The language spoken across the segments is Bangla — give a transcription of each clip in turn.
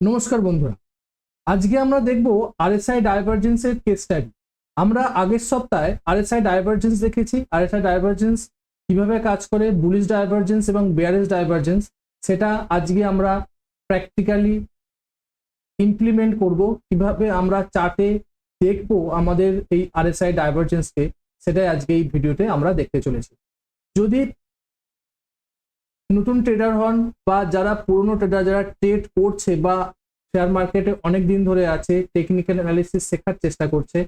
নমস্কার বন্ধুরা। আজকে আমরা দেখব আরএসআই ডাইভারজেন্সের কেস স্টাডি আমরা আগের সপ্তাহে আরএসআই ডাইভারজেন্স দেখেছি। আরএসআই ডাইভারজেন্স কীভাবে কাজ করে বুলিশ ডাইভারজেন্স এবং বেয়ারেজ ডাইভারজেন্স সেটা আজকে আমরা প্র্যাকটিক্যালি ইমপ্লিমেন্ট করব। কীভাবে আমরা চার্টে দেখব আমাদের এই আরএসআই ডাইভারজেন্সকে সেটাই আজকে এই ভিডিওতে আমরা দেখতে চলেছি। যদি নতুন ট্রেডার হন বা যারা পুরনো ট্রেডার যারা ট্রেড করছে বা শেয়ার মার্কেটে অনেক দিন ধরে আছে টেকনিক্যাল অ্যানালিসিস শেখার চেষ্টা করছে,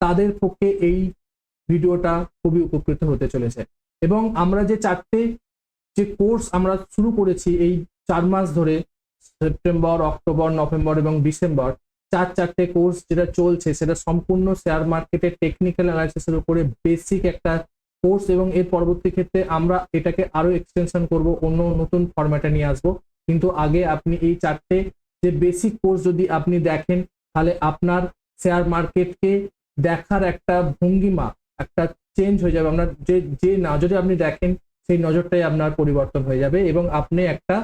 তাদের পক্ষে এই ভিডিওটা খুবই উপকৃত হতে চলেছে। এবং আমরা যে চারটে, যে কোর্স আমরা শুরু করেছি এই চার মাস ধরে সেপ্টেম্বর অক্টোবর নভেম্বর এবং ডিসেম্বর চার চারটে কোর্স যেটা চলছে, সেটা সম্পূর্ণ শেয়ার মার্কেটের টেকনিক্যাল অ্যানালাইসিসের উপরে বেসিক একটা কোর্স এবং এর পরবর্তী ক্ষেত্রে আমরা এটাকে আরও এক্সটেনশন করব, অন্য নতুন ফরম্যাটে নিয়ে আসব। কিন্তু আগে আপনি এই চারটে যে বেসিক কোর্স যদি আপনি দেখেন, তাহলে আপনার শেয়ার মার্কেটকে দেখার একটা ভঙ্গিমা, একটা চেঞ্জ হয়ে যাবে। আপনার যে যে নজরে আপনি দেখেন, সেই নজরটাই আপনার পরিবর্তন হয়ে যাবে এবং আপনি একটা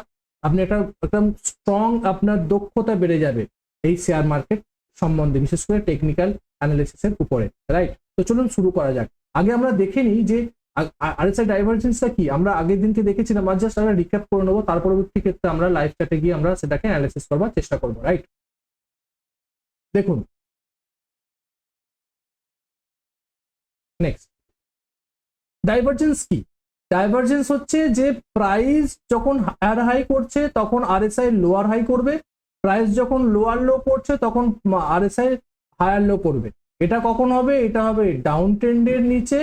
আপনি একটা একদম স্ট্রং আপনার দক্ষতা বেড়ে যাবে এই শেয়ার মার্কেট সম্বন্ধে, বিশেষ করে টেকনিক্যাল অ্যানালিসিসের উপরে রাইট তো চলুন শুরু করা যাক। আগে আমরা দেখে নিই যে আরএসআই ডাইভারজেন্সটা কি? আমরা আগের দিনকে দেখেছিলাম আর জাস্ট আমরা রিক্যাপ করে নেব, তার পরবর্তী ক্ষেত্রে আমরা লাইভ চ্যাটে গিয়ে আমরা সেটাকে অ্যানালাইসিস করবার চেষ্টা করব রাইট দেখুন। নেক্সট ডাইভারজেন্স কি? ডাইভারজেন্স হচ্ছে যে প্রাইস যখন হায়ার হাই করছে, তখন আরএসআই লোয়ার হাই করবে। প্রাইস যখন লোয়ার লো করছে, তখন আরএসআই হায়ার লো করবে। এটা কখন হবে? এটা হবে ডাউন ট্রেন্ডের নিচে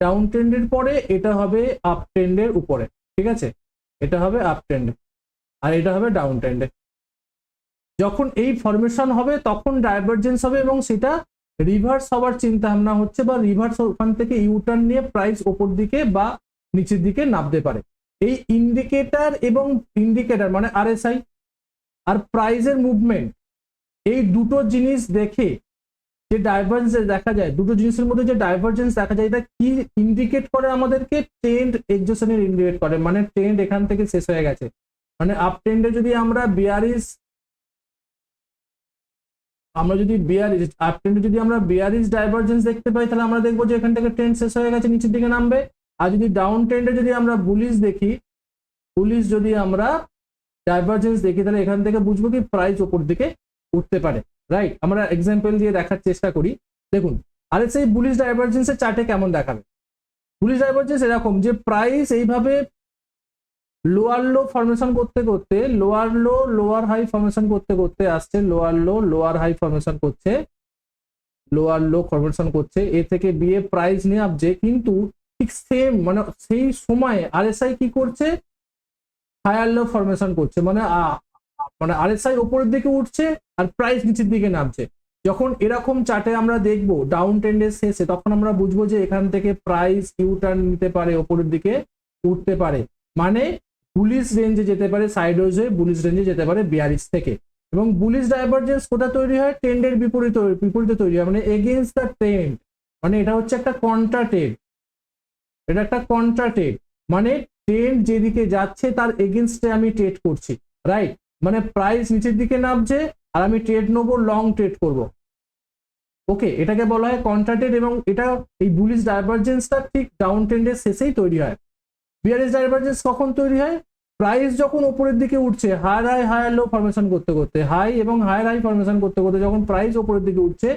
ডাউন ট্রেন্ডের পরে, এটা হবে আপ ট্রেন্ডের উপরে, ঠিক আছে? এটা হবে আপ ট্রেন্ডে আর এটা হবে ডাউন ট্রেন্ডে যখন এই ফরমেশন হবে, তখন ডাইভারজেন্স হবে এবং সেটা রিভার্স হওয়ার চিন্তা ভাবনা হচ্ছে বা রিভার্স ওখান থেকে ইউটার্ন নিয়ে প্রাইস ওপর দিকে বা নিচের দিকে নামতে পারে। এই ইন্ডিকেটার এবং ইন্ডিকেটার মানে আরএসআই আর প্রাইজের মুভমেন্ট এই দুটো জিনিস দেখে যে ডাইভারজেন্স দেখা যায়, দুটো জিনিসের মধ্যে যে ডাইভারজেন্স দেখা যায়, এটা কি ইন্ডিকেট করে আমাদেরকে? ট্রেন্ড এক্সোশনের ইন্ডিকেট করে মানে ট্রেন্ড এখান থেকে শেষ হয়ে গেছে। মানে আপ ট্রেন্ডে যদি আমরা বিয়ারিস আমরা যদি বিয়ারিস আপ ট্রেন্ডে যদি আমরা বিয়ারিস ডাইভারজেন্স দেখতে পাই, তাহলে আমরা দেখব যে এখান থেকে ট্রেন্ড শেষ হয়ে গেছে, নিচের দিকে নামবে। আর যদি ডাউন ট্রেন্ডে যদি আমরা বুলিশ দেখি বুলিশ যদি আমরা ডাইভারজেন্স দেখি, তাহলে এখান থেকে বুঝব কি প্রাইস ওপর দিকে উঠতে পারে। রাইট আমরা এক্সাম্পল দিয়ে দেখার চেষ্টা করি। দেখুন, আর সেই বুলিশ ডাইভারজেন্সের চার্টে কেমন দেখাবে? বুলিশ ডাইভারজেন্স এরকম যে প্রাইস এইভাবে লোয়ার লো ফরমেশন করতে করতে lower low lower high formation করতে করতে আসছে lower low lower high formation করছে লোয়ার লো ফরমেশন করছে, এ থেকে বিয়ে প্রাইস নিয়ে আসছে কিন্তু ঠিক সেম মানে সেই সময়ে আরএসআই কি করছে? হায়ার লো ফরমেশন করছে। মানে মানে আরএসআই উপরের দিকে উঠছে আর প্রাইস নিচের দিকে নামছে। যখন এরকম চার্টে আমরা দেখব ডাউন ট্রেন্ডের শেষে, তখন আমরা বুঝব যে এখান থেকে প্রাইস ইউটার্ন নিতে পারে ওপরের দিকে উঠতে পারে। মানে বুলিশ রেঞ্জে যেতে পারে সাইডওয়েজ হয়ে বুলিশ রেঞ্জে যেতে পারে বিয়ারিশ থেকে। এবং বুলিশ ডাইভারজেন্স কোথা তৈরি হয়? ট্রেন্ডের বিপরীত, বিপরীতে তৈরি হয় মানে এগেনস্ট দ্য ট্রেন্ড মানে এটা হচ্ছে একটা কন্ট্রা ট্রেড এটা একটা কন্ট্রা ট্রেড মানে ট্রেন্ড যেদিকে যাচ্ছে, তার এগেনস্টে আমি ট্রেড করছি রাইট মানে প্রাইস নিচের দিকে নামছে আর আমি ট্রেড নেব লং ট্রেড করব। ওকে এটাকে বলা হয় কন্ট্রাটেড এবং এটা এই বুলিশ ডাইভারজেন্সটা ঠিক ডাউন ট্রেন্ডের শেষেই তৈরি হয়। বিয়ারিস ডাইভারজেন্স কখন তৈরি হয়? প্রাইস যখন উপরের দিকে উঠছে higher high higher low formation করতে করতে হাই এবং হায়ার হাই ফরমেশন করতে করতে যখন প্রাইস উপরের দিকে উঠছে,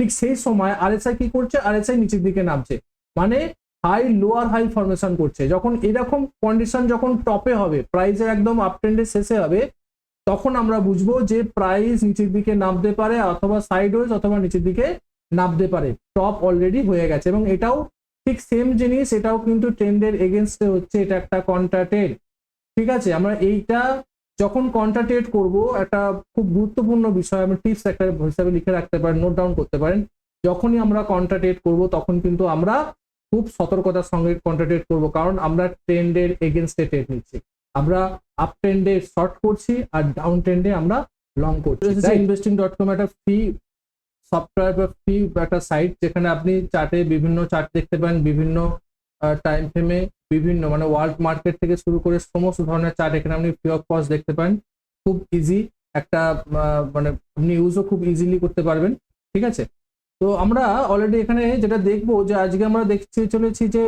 ঠিক সেই সময় আরএসআই কি করছে? আরএসআই নিচের দিকে নামছে। মানে হাই লোয়ার হাই ফরমেশন করছে। যখন এরকম কন্ডিশন যখন টপে হবে প্রাইসের একদম আপ ট্রেন্ডের শেষে হবে তখন আমরা বুঝব যে প্রাইস নিচের দিকে নামতে পারে অথবা সাইডওয়েজ অথবা নিচের দিকে নামতে পারে। টপ অলরেডি হয়ে গেছে এবং এটাও ঠিক সেম জিনিস, এটাও কিন্তু ট্রেন্ডের এগেনস্টে হচ্ছে, এটা একটা কন্ট্রাটেড ঠিক আছে? আমরা এইটা যখন কন্ট্রাটেড করব, একটা খুব গুরুত্বপূর্ণ বিষয় আমি টিপস একটা হিসাবে লিখে রাখতে পারেন নোট ডাউন করতে পারেন। যখনই আমরা কন্ট্রাটেড করব, তখন কিন্তু আমরা খুব সতর্কতার সঙ্গে কন্ট্রাটেড করব, কারণ আমরা ট্রেন্ডের এগেনস্টে ট্রেড নিচ্ছি। আমরা আপ ট্রেন্ডে শর্ট করছি আর ডাউন ট্রেন্ডে আমরা লং করছি ইনভেস্টিং ডট কম একটা ফ্রি সফটওয়্যার বা ফ্রি একটা সাইট যেখানে আপনি চার্টে বিভিন্ন চার্ট দেখতে পান বিভিন্ন টাইম ফ্রেমে বিভিন্ন মানে ওয়ার্ল্ড মার্কেট থেকে শুরু করে সমস্ত ধরনের চার্ট এখানে আপনি ফ্রি অফ কস্ট দেখতে পান খুব ইজি একটা মানে আপনি ইউজও খুব ইজিলি করতে পারবেন ঠিক আছে? তো আমরা অলরেডি এখানে যেটা দেখব যে আজকে আমরা দেখতে চলেছি যে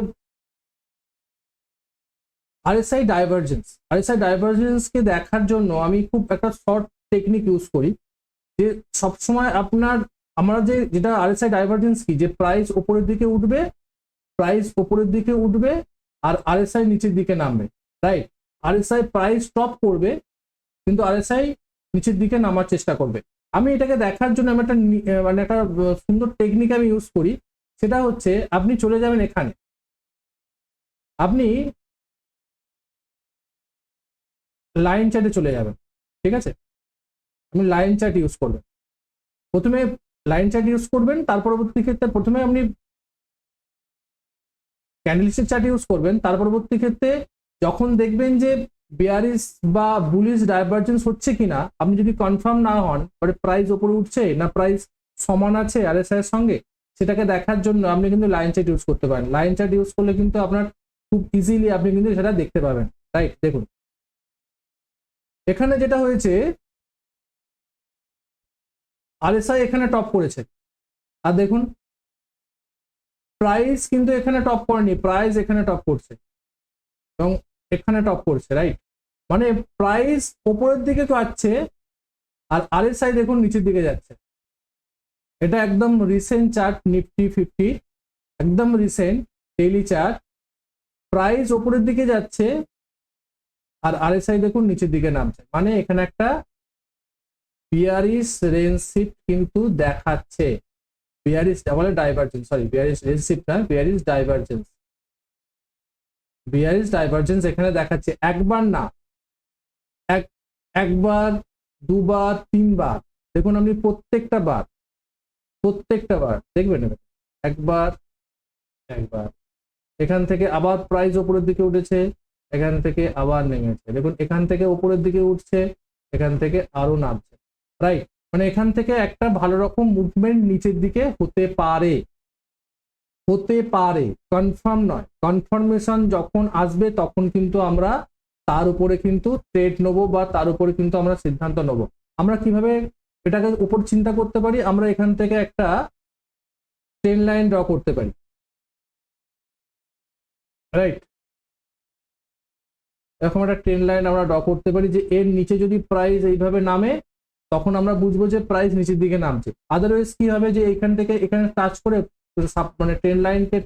আরএসআই ডাইভারজেন্স আরএসআই ডাইভারজেন্সকে দেখার জন্য আমি খুব একটা শর্ট টেকনিক ইউজ করি। যে সবসময় আপনার, আমরা যে, যেটা আরএসআই ডাইভারজেন্স কি? যে প্রাইস ওপরের দিকে উঠবে প্রাইস ওপরের দিকে উঠবে আর আরএসআই নিচের দিকে নামবে রাইট আরএসআই প্রাইস স্টপ করবে, কিন্তু আরএসআই নিচের দিকে নামার চেষ্টা করবে। আমি এটাকে দেখার জন্য আমি একটা মানে একটা সুন্দর টেকনিক আমি ইউজ করি। সেটা হচ্ছে আপনি চলে যাবেন এখানে। আপনি লাইন চার্টে চলে যাবেন ঠিক আছে? আপনি লাইন চার্ট ইউজ করবেন। প্রথমে লাইন চার্ট ইউজ করবেন, তার পরবর্তী ক্ষেত্রে প্রথমে আপনি ক্যান্ডেলস্টিক চার্ট ইউজ করবেন, তার পরবর্তী ক্ষেত্রে যখন দেখবেন যে বিয়ারিস বা বুলিশ ডাইভারজেন্স হচ্ছে কিনা, আপনি যদি কনফার্ম না হন পরে প্রাইস ওপরে উঠছে না প্রাইস সমান আছে আর এস এর সঙ্গে, সেটাকে দেখার জন্য আপনি কিন্তু লাইন চার্ট ইউজ করতে পারেন। লাইন চার্ট ইউজ করলে কিন্তু আপনার খুব ইজিলি আপনি কিন্তু সেটা দেখতে পাবেন রাইট দেখুন এখানে যেটা হয়েছে আরএসআই এখানে টপ করেছে। আর দেখুন প্রাইস কিন্তু এখানে টপ করেনি প্রাইস এখানে টপ করছে। এবং এখানে টপ করছে রাইট মানে প্রাইস ওপরের দিকে তো যাচ্ছে আর আরএসআই দেখুন নিচের দিকে যাচ্ছে। এটা একদম রিসেন্ট চার্ট নিফটি ফিফটি একদম রিসেন্ট ডেইলি চার্ট প্রাইস ওপরের দিকে যাচ্ছে আর আরএসআই দেখুন, নিচের দিকে নামছে। মানে এখানে একটা বিয়ারিস রেনশিপ কিন্তু দেখাচ্ছে। বিয়ারিস বলে ডাইভারজেন্স সরি বিয়ারিস শিফট না বিয়ারিস ডাইভারজেন্স বিয়ারিস ডাইভারজেন্স এখানে দেখাচ্ছে, একবার না, এক, একবার, দুবার, তিনবার। দেখুন, আপনি প্রত্যেকটা বার প্রত্যেকটা বার, দেখবেন। একবার একবার। এখান থেকে আবার প্রাইস ওপরের দিকে উঠেছে। এখান থেকে আবার নেমেছে। দেখুন, এখান থেকে উপরের দিকে উঠছে, এখান থেকে আরও নামছে। রাইট মানে এখান থেকে একটা ভালো রকম মুভমেন্ট নিচের দিকে হতে পারে। হতে পারে। কনফার্ম নয়। কনফার্মেশন যখন আসবে, তখন কিন্তু আমরা তার উপরে কিন্তু ট্রেড নেব বা তার উপরে কিন্তু আমরা সিদ্ধান্ত নেব। আমরা কীভাবে এটাকে উপর চিন্তা করতে পারি? আমরা এখান থেকে একটা ট্রেন লাইন ড্র করতে পারি। রাইট এরকম একটা ট্রেন লাইন আমরা ড্র করতে পারি যে এর নিচে যদি প্রাইস এইভাবে নামে তখন আমরা বুঝব যে প্রাইস নিচের দিকে নামছে। আদারওয়াইজ কি হবে যে এখান থেকে এখানে টাচ করে মানে ট্রেন লাইনকে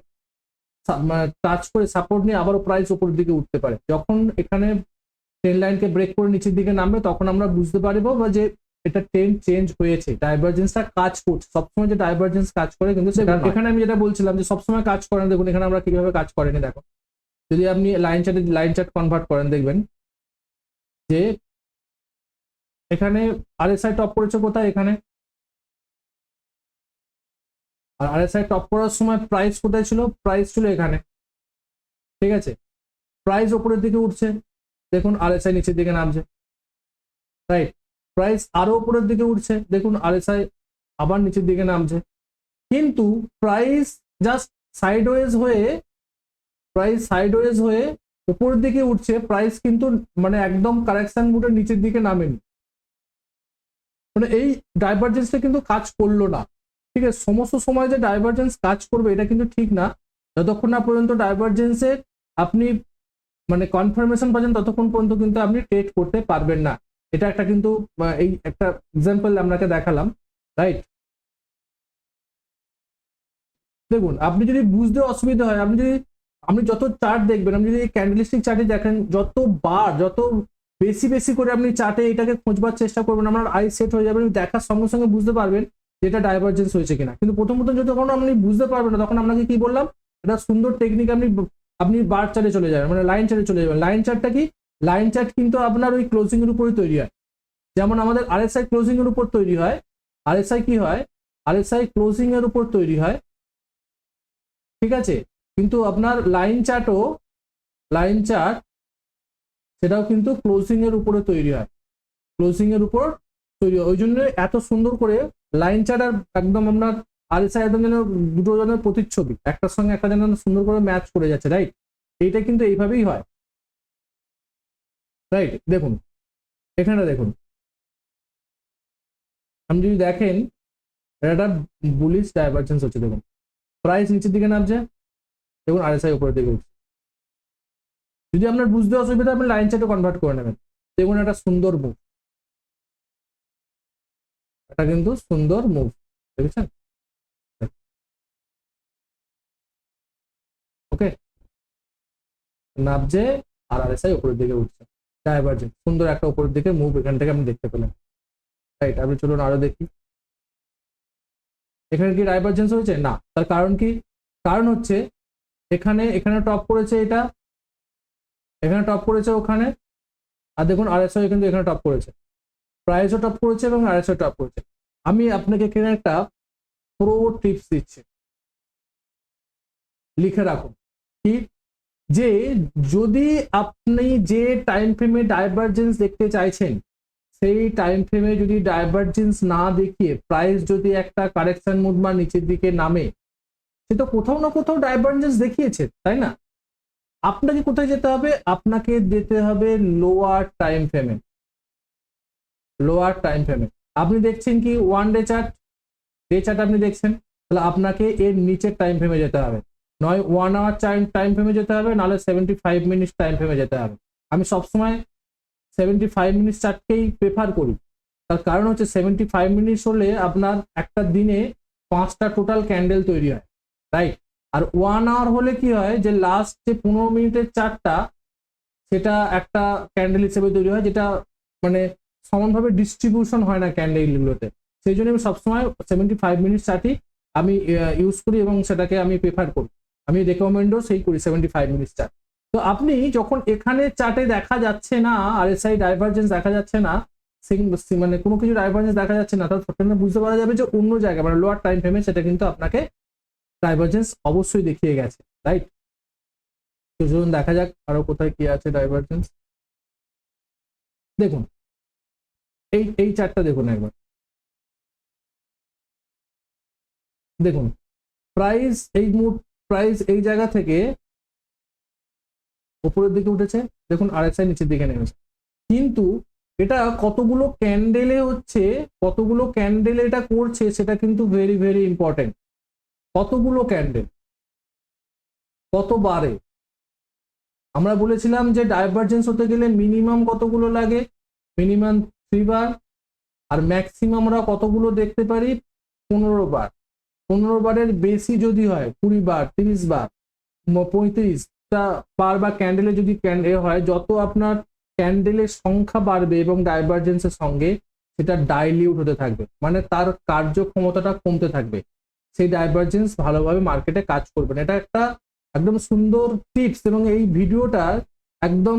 টাচ করে সাপোর্ট নিয়ে আবারও প্রাইস উপরের দিকে উঠতে পারে। যখন এখানে ট্রেন লাইনকে ব্রেক করে নিচের দিকে নামবে তখন আমরা বুঝতে পারব বা যে এটা ট্রেন চেঞ্জ হয়েছে। ডাইভারজেন্সটা কাজ করছে। সবসময় যে ডাইভারজেন্স কাজ করে কিন্তু এখানে আমি যেটা বলছিলাম যে সবসময় কাজ করে না। দেখুন এখানে আমরা কীভাবে কাজ করেনি দেখো। যদি আপনি লাইন চার্টে লাইন চার্ট কনভার্ট করেন, দেখবেন যে এখানে আরএসআই টপ করেছে কোথায়? এখানে। আর আরএসআই টপ করার সময় প্রাইস কোথায় ছিল? প্রাইস ছিল এখানে। ঠিক আছে? প্রাইস ওপরের দিকে উঠছে। দেখুন আরএসআই নিচের দিকে নামছে। রাইট প্রাইস আরও উপরের দিকে উঠছে। দেখুন আরএসআই আবার নিচের দিকে নামছে। কিন্তু প্রাইস জাস্ট সাইডওয়েজ হয়ে প্রাইস সাইডওয়েজ হয়ে উপরের দিকে উঠছে প্রাইস কিন্তু মানে একদম কারেকশন মুডের নিচের দিকে নামেনি। মানে এই ডাইভারজেন্সটা কিন্তু কাজ করল না। ঠিক আছে, সমস্ত সময় যে ডাইভারজেন্স কাজ করবে, এটা কিন্তু ঠিক না। যতক্ষণ না পর্যন্ত ডাইভারজেন্সের আপনি মানে কনফার্মেশন পাচ্ছেন, ততক্ষণ পর্যন্ত কিন্তু আপনি ট্রেড করতে পারবেন না। এটা একটা কিন্তু এই একটা এক্সাম্পল আপনাকে দেখালাম রাইট দেখুন, আপনি যদি বুঝতে অসুবিধা হয়, আপনি যদি আপনি যত চার্ট দেখবেন, আপনি যদি ক্যান্ডেলিস্টিক চার্টে দেখেন, যত বার যত বেশি বেশি করে আপনি চার্টে এটাকে খোঁজবার চেষ্টা করবেন, আপনার আই সেট হয়ে যাবে দেখার সঙ্গে সঙ্গে বুঝতে পারবেন যে এটা ডাইভারজেন্স হয়েছে কিনা। কিন্তু প্রথম প্রথম যখন আপনি বুঝতে পারবেন না, তখন আপনাকে কি বললাম? এটা সুন্দর টেকনিক আপনি আপনি বার চার্টে চলে যাবেন মানে লাইন চার্টে চলে যাবেন। লাইন চার্টটা কি? লাইন চার্ট কিন্তু আপনার ওই ক্লোজিং এর উপরই তৈরি হয়। যেমন আমাদের আর আরএসআই ক্লোজিং এর উপর তৈরি হয়। আরএসআই কি হয়? আরএসআই ক্লোজিং এর উপর তৈরি হয়। ঠিক আছে? কিন্তু আপনার লাইন চার্টও লাইন চার্ট সেটাও কিন্তু ক্লোজিং এর উপরে তৈরি হয়। ক্লোজিং এর উপর তৈরি হয়। ওই জন্য এত সুন্দর করে লাইন চার্ট আর একদম আপনার আরএসআই একদম যেন দুটো জনের প্রতিচ্ছবি, একটার সঙ্গে একটা যেন সুন্দর করে ম্যাচ করে যাচ্ছে রাইট এইটা কিন্তু এইভাবেই হয়। রাইট দেখুন, এখানে দেখুন। আপনি যদি দেখেন এটা বুলিশ ডাইভারজেন্স হচ্ছে, দেখুন। প্রাইস নিচের দিকে নামছে দেখুন আরএসআই উপরের দিকে উঠছে। যদি আপনার বুঝতে অসুবিধা আপনি লাইন চার্টে কনভার্ট করে নেবেন। দেখুন একটা সুন্দর মুভ এটা কিন্তু সুন্দর মুভ দেখেছেন? ওকে নাবজে আর আরএসআই উপরের দিকে উঠছে। ডাইভার্জেন্ট সুন্দর একটা উপরের দিকে মুভ এখান থেকে আপনি দেখতে পেলেন। রাইট আপনি চলুন আরও দেখি। এখানে কি ডাইভার্জেন্স হয়েছে? না। তার কারণ কি? কারণ হচ্ছে এখানে এখানে টপ করেছে এটা। এখানে টপ করেছে ওখানে। আর দেখুন আরএসআই কিন্তু এখানে টপ করেছে। প্রাইসও টপ করেছে এবং আরএসআই টপ করেছে। আমি আপনাকে এখানে একটা প্রো টিপস দিচ্ছি। লিখে রাখুন। কি? যে যদি আপনি যে টাইম ফ্রেমে ডাইভারজেন্স দেখতে চাইছেন, সেই টাইম ফ্রেমে যদি ডাইভারজেন্স না দেখিয়ে প্রাইস যদি একটা কারেকশন মুড নিচের দিকে নামে সে তো কোথাও না কোথাও ডাইভারজেন্স দেখিয়েছে, তাই না? আপনাকে কোথায় যেতে হবে? আপনাকে যেতে হবে লোয়ার টাইম ফ্রেমে লোয়ার টাইম ফ্রেমে আপনি দেখছেন কি one day chart day chart আপনি দেখছেন, তাহলে আপনাকে এর নিচের টাইম ফ্রেমে যেতে হবে। নয় ওয়ান আওয়ার টাইম টাইম ফ্রেমে যেতে হবে, নাহলে সেভেন্টি ফাইভ মিনিটস টাইম ফ্রেমে যেতে হবে। আমি সবসময় সেভেন্টি ফাইভ মিনিটস চার্টকেই প্রেফার করি। তার কারণ হচ্ছে সেভেন্টি ফাইভ মিনিটস হলে আপনার একটা দিনে পাঁচটা টোটাল ক্যান্ডেল তৈরি হয়। রাইট আর ওয়ান আওয়ার হলে কি হয় যে লাস্ট যে পনেরো মিনিটের চারটা সেটা একটা ক্যান্ডেল হিসেবে তৈরি হয়, যেটা মানে সমানভাবে ডিস্ট্রিবিউশন হয় না ক্যান্ডেলগুলোতে সেই জন্য আমি সবসময় সেভেন্টি ফাইভ মিনিট চার্টই আমি ইউজ করি এবং সেটাকে আমি প্রেফার করি। আমি রেকমেন্ডও সেই করি সেভেন্টি ফাইভ মিনিট চার্ট তো আপনি যখন এখানে চার্টে দেখা যাচ্ছে না আর এস আই ডাইভারজেন্স দেখা যাচ্ছে না মানে কোনো কিছু ডাইভারজেন্স দেখা যাচ্ছে না সেখানে বুঝতে পারা যাবে যে অন্য জায়গায় মানে লোয়ার টাইম ফ্রেমে সেটা কিন্তু আপনাকে ডাইভারজেন্স অবশ্যই দেখিয়ে গেছে রাইট তো চলুন দেখা যাক আরও কোথায় কি আছে ডাইভারজেন্স দেখুন, এই এই চারটা দেখুন একবার। দেখুন প্রাইস এই প্রাইস এই জায়গা থেকে উপরের দিকে উঠেছে, দেখুন আরএসআই নিচের দিকে নেমেছে। কিন্তু এটা কতগুলো ক্যান্ডেলে হচ্ছে, কতগুলো ক্যান্ডেলে এটা করছে, সেটা কিন্তু ভেরি ভেরি ইম্পর্টেন্ট কতগুলো ক্যান্ডেল কতবারে? আমরা বলেছিলাম যে ডাইভারজেন্স হতে গেলে মিনিমাম কতগুলো লাগে? মিনিমাম থ্রি বার আর ম্যাক্সিমাম আমরা কতগুলো দেখতে পারি? পনেরো বার। পনেরো বারের বেশি যদি হয়, কুড়ি বার, তিরিশ বার পঁয়ত্রিশটা বার বা ক্যান্ডেলে যদি ক্যান্ডেল হয়, যত আপনার ক্যান্ডেলের সংখ্যা বাড়বে এবং ডাইভারজেন্সের সঙ্গে সেটা ডাইলিউট হতে থাকবে মানে তার কার্যক্ষমতাটা কমতে থাকবে। সেই ডাইভারজেন্স ভালোভাবে মার্কেটে কাজ করবে না। এটা একটা একদম সুন্দর টিপস এবং এই ভিডিওটা একদম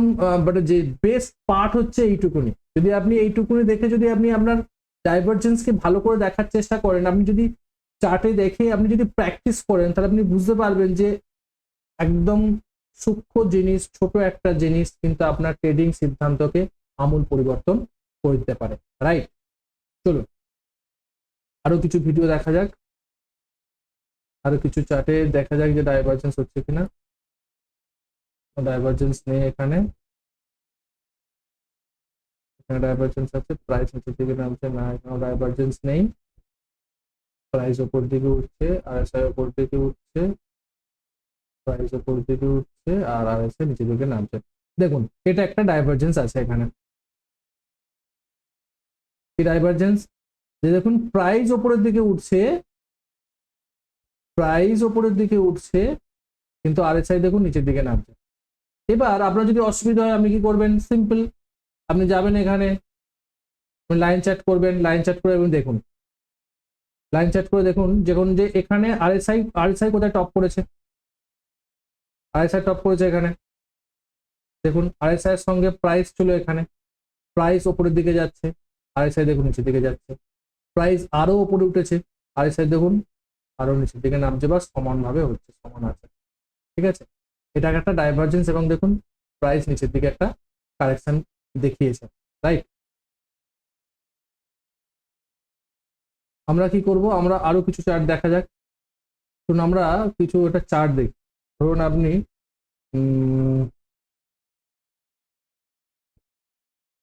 যে বেস্ট পার্ট হচ্ছে এইটুকুনি। যদি আপনি এইটুকুনি দেখে যদি আপনি আপনার ডাইভারজেন্সকে ভালো করে দেখার চেষ্টা করেন, আপনি যদি চার্টে দেখে আপনি যদি প্র্যাকটিস করেন, তাহলে আপনি বুঝতে পারবেন যে একদম সূক্ষ্ম জিনিস, ছোট একটা জিনিস কিন্তু আপনার ট্রেডিং সিদ্ধান্তকে আমূল পরিবর্তন করে দিতে পারে। রাইট চলুন। আরও কিছু ভিডিও দেখা যাক। আরও কিছু চার্টে দেখা যাক যে ডাইভারজেন্স হচ্ছে কিনা। ডাইভারজেন্স নেই এখানে এখানে আছে প্রাইস নিচের দিকে নামছে, না, এখানে ডাইভারজেন্স নেই। প্রাইস ওপর দিকে উঠছে আর এস আই ওপর দিকে উঠছে প্রাইস ওপর দিকে উঠছে, আর আর এস আই নিচের দিকে নামছে। দেখুন, এটা একটা ডাইভারজেন্স আছে এখানে। এই ডাইভারজেন্স যে দেখুন প্রাইস ওপরের দিকে উঠছে প্রাইস ওপরের দিকে উঠছে, কিন্তু আর এস আই দেখুন নিচের দিকে নামছে। এবার আপনার যদি অসুবিধা হয়, আপনি কি করবেন? সিম্পল আপনি যাবেন এখানে লাইন চ্যাট করবেন লাইন চ্যাট করে এবং দেখুন। লাইন চ্যাট করে দেখুন, যখন যে এখানে আর এসআই আর এসআই কোথায় টপ করেছে? আর এসআই টপ করেছে এখানে। দেখুন আর এসআই এর সঙ্গে প্রাইস ছিল এখানে। প্রাইস ওপরের দিকে যাচ্ছে আরএসআই দেখুন নিচের দিকে যাচ্ছে। প্রাইস আরও ওপরে উঠেছে আর এসআই দেখুন আরও নিচের দিকে নামছে বা সমানভাবে হচ্ছে, সমান আছে। ঠিক আছে? এটা একটা ডাইভারজেন্স এবং দেখুন প্রাইস নিচের দিকে একটা কারেকশন দেখিয়েছে রাইট আমরা কি করব? আমরা আরও কিছু চার্ট দেখা যাক। ধরুন আমরা কিছু একটা চার্ট দেখি। ধরুন আপনি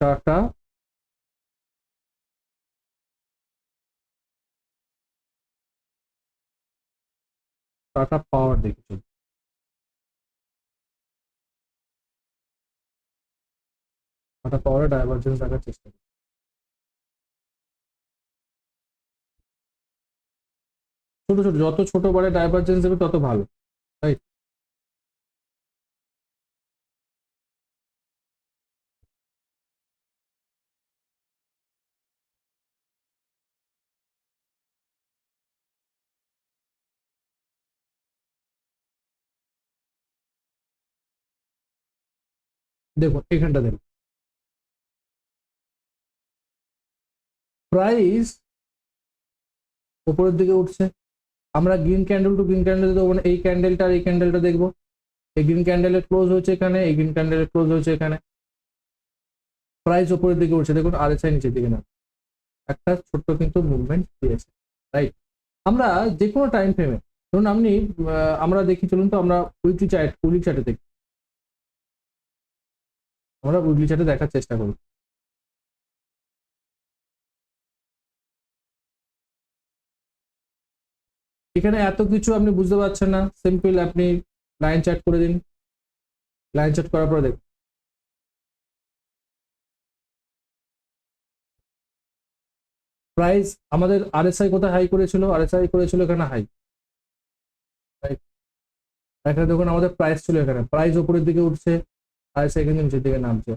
চার্টটা টাটা পাওয়ার দেখে পাওয়ারে ডাইভারজেন্স দেখার চেষ্টা করি। ছোট ছোট, যত ছোট বারে ডাইভারজেন্স দেবে তত ভালো রাইট দেখুন, এখানটা দেখুন। প্রাইস উপরের দিকে উঠছে। আমরা green candle to green candle দেবো মানে এই ক্যান্ডেলটা আর এই ক্যান্ডেলটা দেখব। এই গ্রিন ক্যান্ডেলের ক্লোজ হচ্ছে এখানে, এই গ্রিন ক্যান্ডেলের ক্লোজ হচ্ছে এখানে। প্রাইস উপরের দিকে উঠছে। দেখুন, আর এসআই নিচের দিকে না। একটা ছোট্ট কিন্তু মুভমেন্ট দিয়েছে রাইট আমরা যে কোনো টাইম ফ্রেমে ধরুন আপনি আমরা দেখি, চলুন তো আমরা উইকলি চার্ট উইকলি চার্টে দেখি। আমরা উইকলি চার্টে দেখার চেষ্টা করি এখানে এত কিছু আপনি বুঝতে পারছেন না। সিম্পল আপনি লাইন চার্ট করে দিন। লাইন চার্ট করার পরে দেখুন। প্রাইস আমাদের আরএসআই কোথায় হাই করেছিল? আরএসআই করেছিল এখানে হাই এখানে দেখুন আমাদের প্রাইস ছিল এখানে। প্রাইস উপরের দিকে উঠছে। আরএসআই কিন্তু নিচের দিকে নামছে।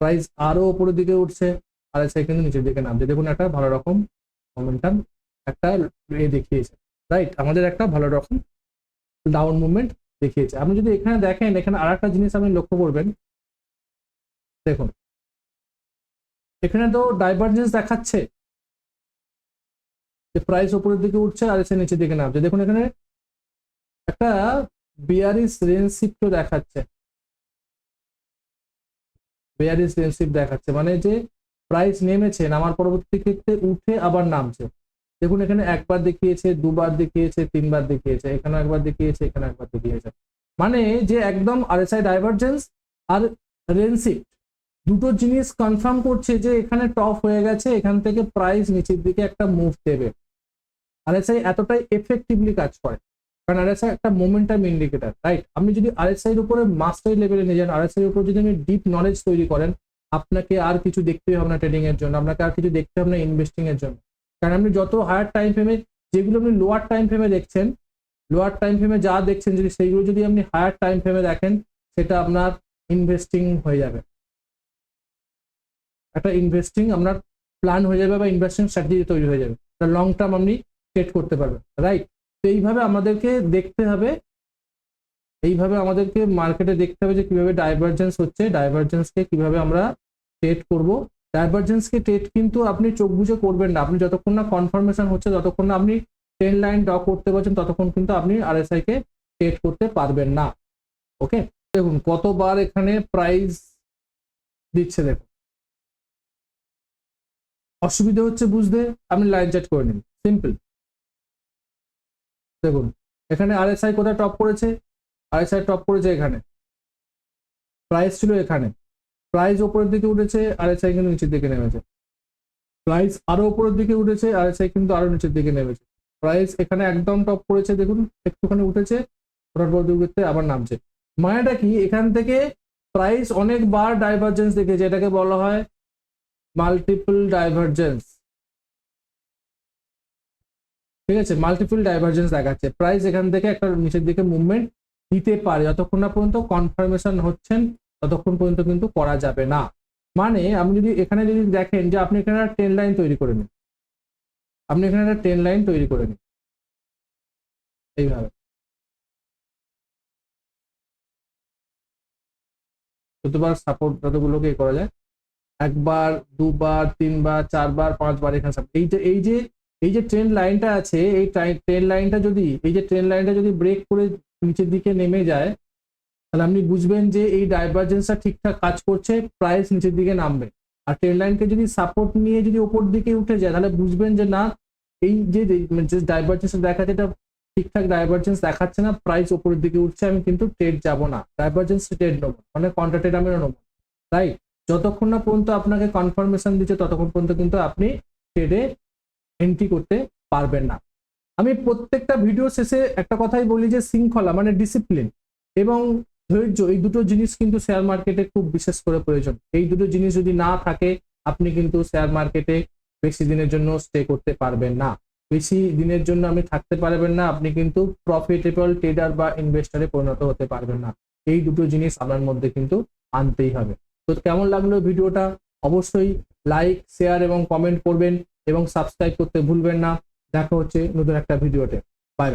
প্রাইস আরও উপরের দিকে উঠছে আরএসআই কিন্তু নিচের দিকে নামছে। দেখুন, একটা ভালো রকম মোমেন্টাম একটা এ দেখিয়েছে রাইট আমাদের একটা ভালো রকম ডাউন মুভমেন্ট দেখিয়েছে। আপনি যদি এখানে দেখেন, এখানে আর একটা জিনিস আপনি লক্ষ্য করবেন। দেখুন, এখানে তো ডাইভারজেন্স দেখাচ্ছে। যে প্রাইস উপরের দিকে উঠছে আর এসে নিচের দিকে নামছে। দেখুন, এখানে একটা বিয়ারিস রেঞ্জ শিফটও দেখাচ্ছে। রেঞ্জ শিফট দেখাচ্ছে। মানে যে প্রাইস নেমেছে, নামার পরবর্তী ক্ষেত্রে উঠে আবার নামছে। দেখুন, এখানে একবার দেখিয়েছে, দুবার দেখিয়েছে, তিনবার দেখিয়েছে, এখানে একবার দেখিয়েছে, এখানে একবার দেখিয়েছে। মানে যে একদম আরএসআই ডাইভারজেন্স আর রেনসিফট দুটো জিনিস কনফার্ম করছে যে এখানে টপ হয়ে গেছে, এখান থেকে প্রাইস নিচের দিকে একটা মুভ দেবে। আরএসআই এতটাই এফেক্টিভলি কাজ করে। কারণ আরএসআই একটা মোমেন্টাম ইন্ডিকেটার রাইট আপনি যদি আর আরএসআই এর উপরে মাস্টারি লেভেলে নিয়ে যান আরএসআই এর উপর যদি আপনি ডিপ নলেজ তৈরি করেন, আপনাকে আর কিছু দেখতে হবে না ট্রেডিং এর জন্য, আপনাকে আর কিছু দেখতে হবে না ইনভেস্টিং এর জন্য। কারণ আপনি যত হায়ার টাইম ফ্রেমে যেগুলো আপনি লোয়ার টাইম ফ্রেমে দেখছেন লোয়ার টাইম ফ্রেমে যা দেখছেন, যদি সেইগুলো যদি আপনি হায়ার টাইম ফ্রেমে দেখেন, সেটা আপনার ইনভেস্টিং হয়ে যাবে। একটা ইনভেস্টিং আপনার প্ল্যান হয়ে যাবে বা ইনভেস্টিং স্ট্র্যাটেজি তৈরি হয়ে যাবে। লং টার্ম আপনি সেট করতে পারবেন রাইট তো এইভাবে আমাদেরকে দেখতে হবে। এইভাবে আমাদেরকে মার্কেটে দেখতে হবে যে কীভাবে ডাইভারজেন্স হচ্ছে ডাইভারজেন্সকে কীভাবে আমরা ট্রেড করব। ডাইভারজেন্সকে ট্রেড কিন্তু আপনি চোখ বুঝে করবেন না। আপনি যতক্ষণ না কনফার্মেশন হচ্ছে, ততক্ষণ না আপনি টেন লাইন ড্র করতে পারছেন, ততক্ষণ কিন্তু আপনি আরএসআই কে ট্রেড করতে পারবেন না। ওকে দেখুন, কতবার এখানে প্রাইস দিচ্ছে দেখুন। অসুবিধা হচ্ছে বুঝতে, আপনি লাইন চার্ট করে নিন। সিম্পল দেখুন, এখানে আরএসআই কোথায় টপ করেছে? আরএসআই টপ করেছে এখানে। প্রাইস ছিল এখানে। প্রাইস ওপরের দিকে উঠেছে আরএসআই কিন্তু নিচের দিকে নেমেছে। প্রাইস আরও উপরের দিকে উঠেছে আরএসআই কিন্তু আরও নিচের দিকে নেমেছে। প্রাইস এখানে একদম টপ করেছে, দেখুন, একটুখানি উঠেছে। ওঠার পর দিকে আবার নামছে। মানেটা কি? এখান থেকে প্রাইস অনেকবার ডাইভারজেন্স দেখেছে, এটাকে বলা হয় মাল্টিপল ডাইভারজেন্স ঠিক আছে? মাল্টিপল ডাইভারজেন্স দেখাচ্ছে। প্রাইস এখান থেকে একটা নিচের দিকে মুভমেন্ট দিতে পারে। যতক্ষণ না পর্যন্ত কনফার্মেশন হচ্ছেন, ততক্ষণ পর্যন্ত কিন্তু করা যাবে না। মানে আপনি যদি এখানে যদি দেখেন যে আপনি এখানে একটা ট্রেন লাইন তৈরি করে নিন। আপনি এখানে একটা ট্রেন লাইন তৈরি করে নিন। এইভাবে। যতবার সাপোর্ট যতগুলোকে করা যায়, একবার, দুবার, তিনবার, চারবার, পাঁচবার এখানে। এই যে এই যে এই যে ট্রেন লাইনটা আছে, এই ট্রেন লাইনটা যদি, এই যে ট্রেন লাইনটা যদি ব্রেক করে নিচের দিকে নেমে যায়, তাহলে আপনি বুঝবেন যে এই ডাইভারজেন্সটা ঠিকঠাক কাজ করছে প্রাইস নিচের দিকে নামবে। আর ট্রেন লাইনকে যদি সাপোর্ট নিয়ে যদি ওপর দিকে উঠে যায়, তাহলে বুঝবেন যে না, এই যে ডাইভারজেন্স দেখাচ্ছে, এটা ঠিকঠাক ডাইভারজেন্স দেখাচ্ছে না প্রাইস ওপরের দিকে উঠছে, আমি কিন্তু ট্রেড যাব না। ডাইভারজেন্স ট্রেড নেব মানে কন্ট্রাক্টেড আমি নেব রাইট যতক্ষণ না পর্যন্ত আপনাকে কনফার্মেশন দিচ্ছে, ততক্ষণ পর্যন্ত কিন্তু আপনি ট্রেডে এন্ট্রি করতে পারবেন না। আমি প্রত্যেকটা ভিডিও শেষে একটা কথাই বলি যে, শৃঙ্খলা মানে ডিসিপ্লিন এবং ধৈর্য, এই দুটো জিনিস কিন্তু শেয়ার মার্কেটে খুব বিশেষ করে প্রয়োজন। এই দুটো জিনিস যদি না থাকে, আপনি কিন্তু শেয়ার মার্কেটে বেশি দিনের জন্য স্টে করতে পারবেন না। বেশি দিনের জন্য আপনি থাকতে পারবেন না, আপনি কিন্তু প্রফিটেবল ট্রেডার বা ইনভেস্টারে পরিণত হতে পারবেন না। এই দুটো জিনিস আপনার মধ্যে কিন্তু আনতেই হবে। তো কেমন লাগল ভিডিওটা অবশ্যই লাইক শেয়ার এবং কমেন্ট করবেন। এবং সাবস্ক্রাইব করতে ভুলবেন না। দেখা হচ্ছে নতুন একটা ভিডিওতে।